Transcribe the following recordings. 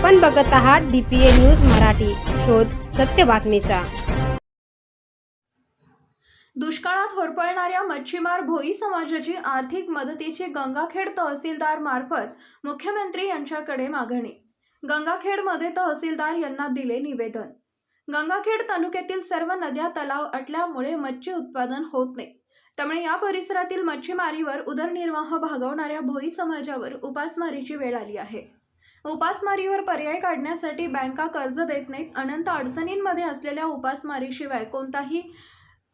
आपण बघत आहात डीपीए न्यूज मराठी. शोध सत्य बातमीचा. दुष्काळात होरपळणाऱ्या मच्छीमार भोई समाजाची आर्थिक मदतीची गंगाखेड तहसीलदार मार्फत मुख्यमंत्री यांच्याकडे मागणी. गंगाखेडमध्ये तहसीलदार यांना दिले निवेदन. गंगाखेड तालुक्यातील सर्व नद्या तलाव अटल्यामुळे मच्छी उत्पादन होत नाही. त्यामुळे या परिसरातील मच्छीमारीवर उदरनिर्वाह भागवणाऱ्या भोई समाजावर उपासमारीची वेळ आली आहे. उपासमारीवर पर्याय काढण्यासाठी बँका कर्ज देत नाहीत. अनंत अडचणींमध्ये असलेल्या उपासमारीशिवाय कोणताही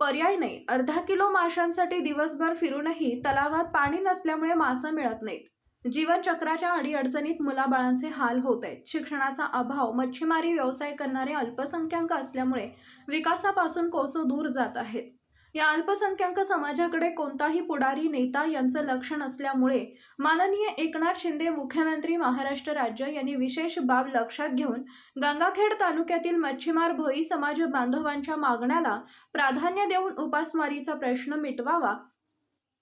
पर्याय नाही. अर्धा किलो माशांसाठी दिवसभर फिरूनही तलावात पाणी नसल्यामुळे मासं मिळत नाहीत. जीवनचक्राच्या अडीअडचणीत मुलाबाळांचे हाल होत आहेत. शिक्षणाचा अभाव मच्छीमारी व्यवसाय करणारे अल्पसंख्याक असल्यामुळे विकासापासून कोसो दूर जात आहेत. या अल्पसंख्याक समाजाकडे कोणताही पुढारी नेता यांचं लक्ष नसल्यामुळे माननीय एकनाथ शिंदे मुख्यमंत्री महाराष्ट्र राज्य यांनी विशेष बाब लक्षात घेऊन गंगाखेड तालुक्यातील मच्छीमार भोई समाज बांधवांच्या मागण्याला प्राधान्य देऊन उपासमारीचा प्रश्न मिटवावा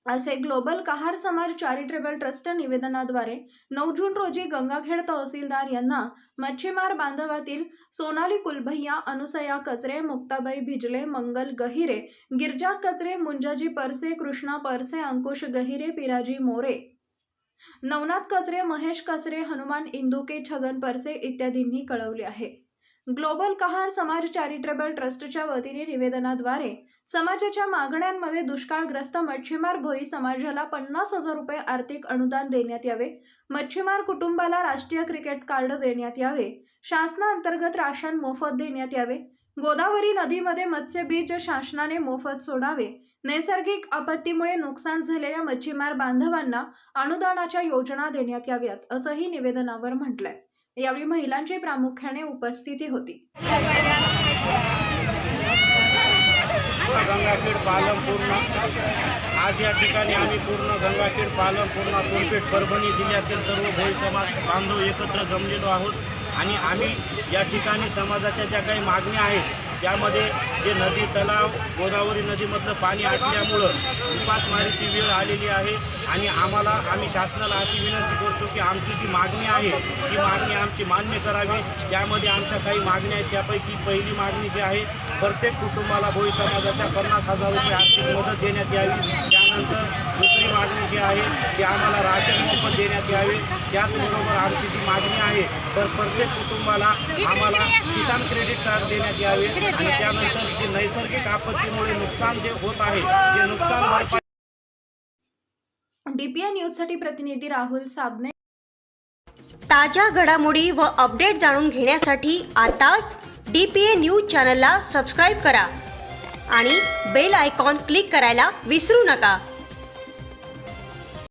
असे ग्लोबल कहार समाज चॅरिटेबल ट्रस्ट निवेदनाद्वारे नऊ जून रोजी गंगाखेड तहसीलदार यांना मच्छीमार बांधवातील सोनाली कुलभैया अनुसया कचरे मुक्ताबाई भिजले मंगल गहिरे गिरजा कचरे मुंजाजी परसे कृष्णा परसे अंकुश गहिरे पिराजी मोरे नवनाथ कचरे महेश कचरे हनुमान इंदुके छगन परसे इत्यादींनी कळवले आहे. ग्लोबल कहार समाज चॅरिटेबल ट्रस्टच्या वतीने निवेदनाद्वारे समाजाच्या मागण्यांमध्ये दुष्काळग्रस्त मच्छीमार भोई समाजाला पन्नास हजार रुपये आर्थिक अनुदान देण्यात यावे. मच्छीमार कुटुंबाला राष्ट्रीय क्रिकेट कार्ड देण्यात यावे. शासनाअंतर्गत राशन मोफत देण्यात यावे. गोदावरी नदीमध्ये मत्स्यबीज शासनाने मोफत सोडावे. नैसर्गिक आपत्तीमुळे नुकसान झालेल्या मच्छीमार बांधवांना अनुदानाच्या योजना देण्यात याव्यात असंही निवेदनावर म्हटलंय. यावेळी महिलांची प्रामुख्याने उपस्थिती होती. गंगाखेड पालम पूर्ण आज या ठिकाणी आम्ही पूर्ण गंगाखेड पालम पूर्ण सोनपेठ परभणी जिल्ह्यातील सर्व भोई समाज बांधव एकत्र जमलेलो आहोत. आणि आम्ही या ठिकाणी समाजाच्या ज्या काही मागण्या आहेत त्यामध्ये जे नदी तलाव गोदावरी नदीमधलं पाणी आटल्यामुळं उपासमारीची वेळ आलेली आहे आणि आम्हाला आम्ही शासनाला अशी विनंती करतो की आमची जी मागणी आहे ती मागणी आमची मान्य करावी. त्यामध्ये आमच्या काही मागण्या आहेत त्यापैकी पहिली मागणी जी आहे प्रत्येक कुटुंबाला भोई समाजाच्या पन्नास हजार रुपये आर्थिक मदत देण्यात यावी. त्यानंतर दुसरी मागणी जी आहे ती आम्हाला राशन मोफत देण्यात यावे. त्याचबरोबर आमची जी मागणी आहे तर प्रत्येक कुटुंबाला आम्हाला किसान क्रेडिट कार्ड देण्यात यावे. आणि त्यानंतर जे नैसर्गिक आपत्तीमुळे नुकसान जे होत आहे ते नुकसान भरपाई डीपीआय न्यूजसाठी प्रतिनिधी राहुल साबणे. ताज्या घडामोडी व अपडेट जाणून घेण्यासाठी आताच डी पी ए न्यूज चॅनलला सबस्क्राईब करा आणि बेल आयकॉन क्लिक करायला विसरू नका.